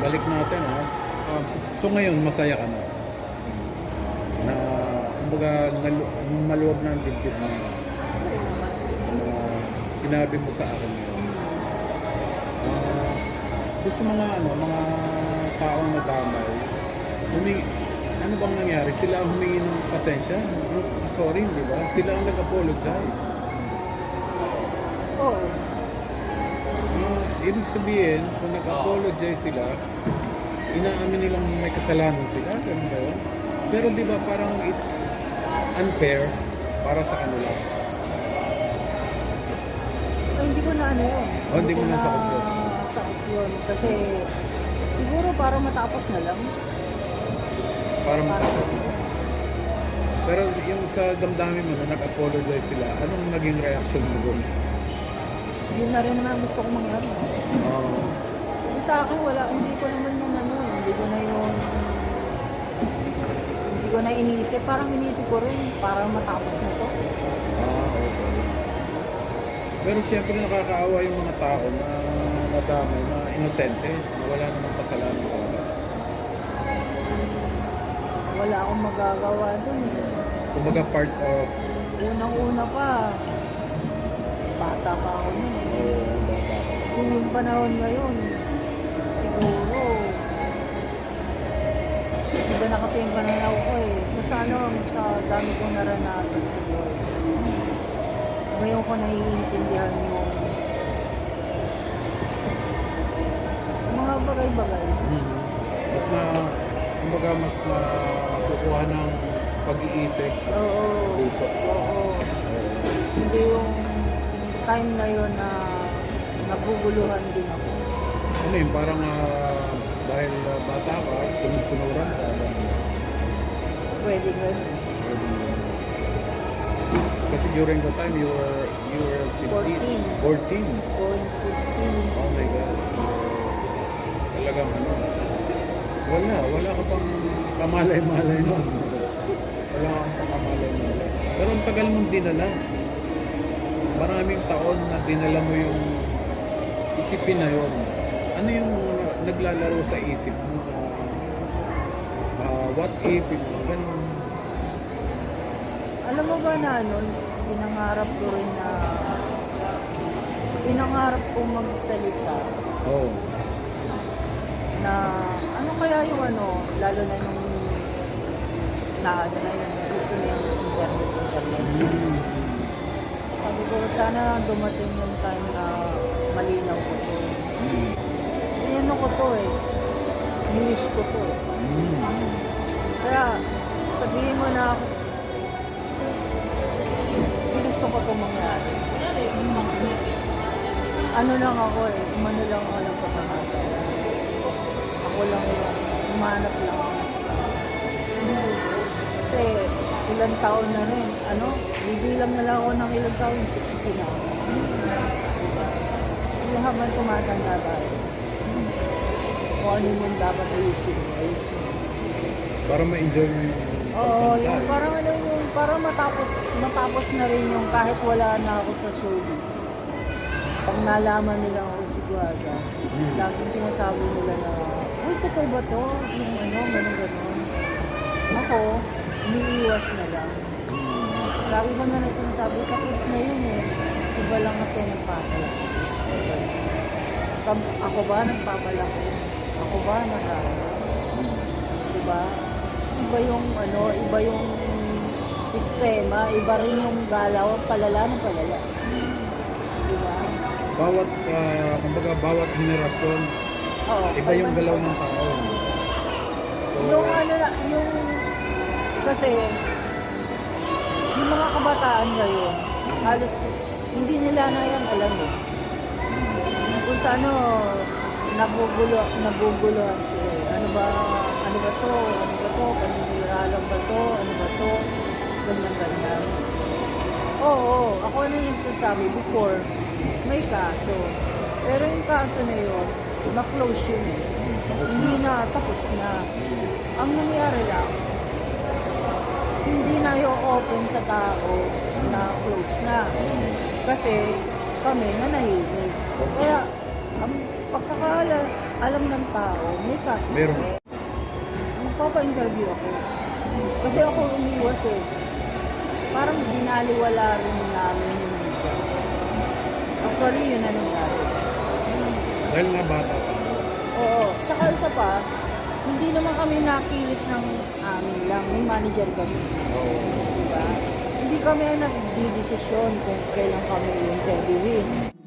Balik natin ha. Um, so ngayon, masaya ka na. Na, kumbaga, nalu- maluwag na ang dibdib mo. Sa sinabi mo sa akin ngayon. Ah, doon sa mga, ano, mga taong nadamay, humingi, ano bang nangyari? Sila ang humingi ng pasensya? Sorry, di ba? Sila ang nag-apologize. Oo. Uh, ibig sabihin, kung nag-apologize sila, inaamin nilang may kasalanan sila, ganun ba yun? Pero di ba parang it's unfair para sa kanila. Ay, hindi ko na ano yun. Oh, hindi mo na sakot yun. sakot yun. Kasi siguro para matapos na lang. Para matapos na. Pero yung sa damdamin mo na nag-apologize sila, anong naging reaction mo doon? Yun na rin naman ang gusto ko mangyari. Uh, Yung sa akin, wala, hindi ko naman yung ano, hindi ko na yung hindi ko na iniisip. Parang iniisip ko rin, para matapos na to. ah, okay. Pero siyempre nakakaawa yung mga tao na nadamay, na inosente, na wala namang kasalanan ko. Wala akong magagawa dun eh. Kumbaga part of Unang-una pa, bata pa ako nun eh. bata ka. Kung yung panahon ngayon, siguro, iba na kasi yung pananaw ko eh. Sa ano, sa dami kong naranasan sa buhay. Ngayon ko naiintindihan yung mga bagay-bagay. Mhm. Mas na, kumbaga mas na kukuha ng pag-iisip Oo. puso. Oo. Hindi yung time na yun na naguguluhan din ako. Ano yun, parang ah, dahil ah, bata ka, sunod-sunuran ka. Pwede ganun. Kasi during the time, you were, you were 15. 14. Going 15. Oh my God. Talagang ano, wala, wala ka pang kamalay-malay nun. Wala kang pang kamalay-malay. Pero ang tagal mong dinala. Maraming taon na dinala mo yung isipin na yun. Ano yung na- naglalaro sa isip mo? Ah, what if, yung mga ganun. Alam mo ba na ano, pinangarap ko rin na pinangarap ko magsalita Oh. na ano kaya yung ano, lalo na nung na ano na yun, gusto na yung internet, internet. Mm. Sabi ko, sana dumating yung time na malinaw ko to. Mm. Ano ko to eh. Niwish ko to eh. Mm. Kaya sabihin mo na gusto ko itong mangyari. Ano lang ako eh, umano lang ako ng pagkakataon. Ako lang yung umanap lang ilang taon na rin, ano, bibilang na lang ako ng ilang taon, 60 na ako. Yung habang tumatanda tayo, kung ano yung dapat ayusin, ayusin. Para ma-enjoy mo yung Oo, yung parang ano yung para matapos matapos na rin yung kahit wala na ako sa showbiz. Pag nalaman nila ako si Guaga, Hmm. laging sinasabi nila na, Uy, totoo ba to? Yung ano, gano'n gano'n. Ako, umiiwas na lang. Lagi ko na lang sinasabi, tapos na yun eh. Iba lang kasi nagpapalaki. Kam- Ako ba nagpapalaki? Ako ba nag-aaral? Diba? Iba yung ano, iba yung sistema, iba rin yung galaw, palala ng palala. Diba? bawat ah, kumbaga bawat henerasyon Oo, iba yung galaw ng tao. So, Yung ano na, kasi, yung mga kabataan ngayon, halos hindi nila na yan alam eh. Kung sa ano, nagugulo, naguguluhan sila eh. Ano ba, ano ba to, ano ba to, paninilalang ba to, ano ba to, ganyan ganyan. Oo, oo, ako na yung nagsasabi before, may kaso. Pero yung kaso na yun, na-close yun eh. tapos Hindi na. na, tapos na. Ang nangyari lang, hindi na yung open sa tao na close na. Kasi kami nanahimik. Kaya, ang pagkakala, alam ng tao, may kaso. Meron. Magpapa-interview ako. Kasi ako umiwas eh. Parang dinaliwala rin namin yung media. Actually, yun na nangyari. Dahil nga bata pa. Oo. Tsaka isa pa, hindi naman kami nakilis ng manager kami. Oo. Diba? Hindi kami ang nagdidesisyon kung kailan kami interviewin.